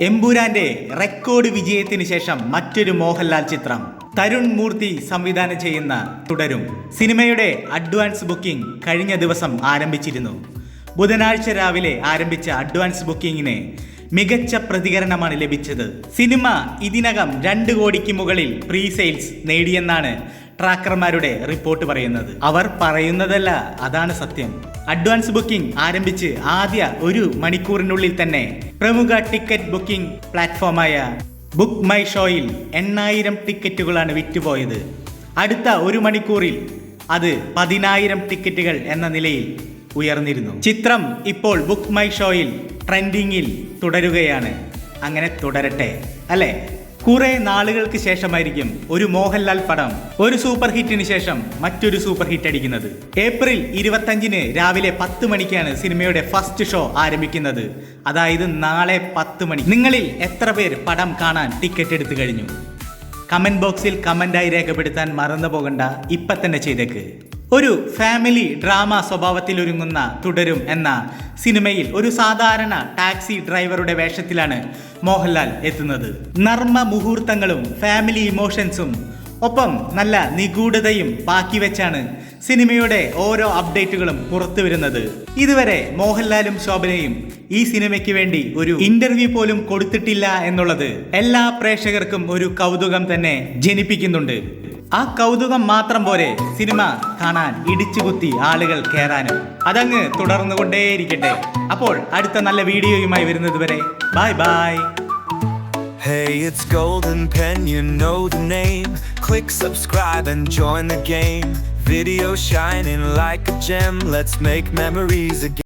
എമ്പുരാന്റെ record വിജയത്തിന് ശേഷം മറ്റൊരു മോഹൻലാൽ ചിത്രം തരുൺ മൂർത്തി സംവിധാനം ചെയ്യുന്ന തുടരും. സിനിമയുടെ അഡ്വാൻസ് ബുക്കിംഗ് കഴിഞ്ഞ ദിവസം ആരംഭിച്ചിരുന്നു. ബുധനാഴ്ച രാവിലെ ആരംഭിച്ച അഡ്വാൻസ് ബുക്കിംഗിന് മികച്ച പ്രതികരണമാണ് ലഭിച്ചത്. സിനിമ ഇതിനകം രണ്ട് കോടിക്ക് മുകളിൽ പ്രീ സെയിൽസ് നേടിയെന്നാണ് ട്രാക്കർമാരുടെ റിപ്പോർട്ട് പറയുന്നത്. അവർ പറയുന്നതല്ല അതാണ് സത്യം. അഡ്വാൻസ് ബുക്കിംഗ് ആരംഭിച്ച് ആദ്യ ഒരു മണിക്കൂറിനുള്ളിൽ തന്നെ പ്രമുഖ ടിക്കറ്റ് ബുക്കിംഗ് പ്ലാറ്റ്ഫോമായ ബുക്ക് മൈ ഷോയിൽ എണ്ണായിരം ടിക്കറ്റുകളാണ് വിറ്റുപോയത്. അടുത്ത ഒരു മണിക്കൂറിൽ അത് പതിനായിരം ടിക്കറ്റുകൾ എന്ന നിലയിൽ ഉയർന്നിരുന്നു. ചിത്രം ഇപ്പോൾ ബുക്ക് മൈ ഷോയിൽ ട്രെൻഡിങ്ങിൽ തുടരുകയാണ്. അങ്ങനെ തുടരട്ടെ അല്ലേ? കുറെ നാളുകൾക്ക് ശേഷമായിരിക്കും ഒരു മോഹൻലാൽ പടം ഒരു സൂപ്പർ ഹിറ്റിന് ശേഷം മറ്റൊരു സൂപ്പർ ഹിറ്റ് അടിക്കുന്നത്. ഏപ്രിൽ ഇരുപത്തഞ്ചിന് രാവിലെ പത്ത് മണിക്കാണ് സിനിമയുടെ ഫസ്റ്റ് ഷോ ആരംഭിക്കുന്നത്. അതായത് നാളെ പത്ത് മണി. നിങ്ങളിൽ എത്ര പേർ പടം കാണാൻ ടിക്കറ്റ് എടുത്തു കഴിഞ്ഞു? കമന്റ് ബോക്സിൽ കമന്റായി രേഖപ്പെടുത്താൻ മറന്നു പോകണ്ട ഇപ്പൊ തന്നെ ചെയ്തേക്ക്. ഒരു ഫാമിലി ഡ്രാമ സ്വഭാവത്തിൽ ഒരുങ്ങുന്ന തുടരും എന്ന സിനിമയിൽ ഒരു സാധാരണ ടാക്സി ഡ്രൈവറുടെ വേഷത്തിലാണ് മോഹൻലാൽ എത്തുന്നത്. നർമ്മ മുഹൂർത്തങ്ങളും ഫാമിലി ഇമോഷൻസും ഒപ്പം നല്ല നിഗൂഢതയും ബാക്കി വെച്ചാണ് സിനിമയുടെ ഓരോ അപ്ഡേറ്റുകളും പുറത്തു വരുന്നത്. ഇതുവരെ മോഹൻലാലും ശോഭനയും ഈ സിനിമയ്ക്ക് വേണ്ടി ഒരു ഇന്റർവ്യൂ പോലും കൊടുത്തിട്ടില്ല എന്നുള്ളത് എല്ലാ പ്രേക്ഷകർക്കും ഒരു കൗതുകം തന്നെ ജനിപ്പിക്കുന്നുണ്ട്. ആ കൗതുകം മാത്രം പോരെ സിനിമ കാണാൻ ഇടിച്ചുകുത്തി ആളുകൾ കയറാനും അതങ്ങ് തുടർന്നുകൊണ്ടേയിരിക്കട്ടെ അപ്പോൾ അടുത്ത നല്ല വീഡിയോയുമായി വരുന്നത് വരെ bye bye Hey, it's Golden Pen, you know the name. Click subscribe and join the game. Video shining like a gem, let's make memories again.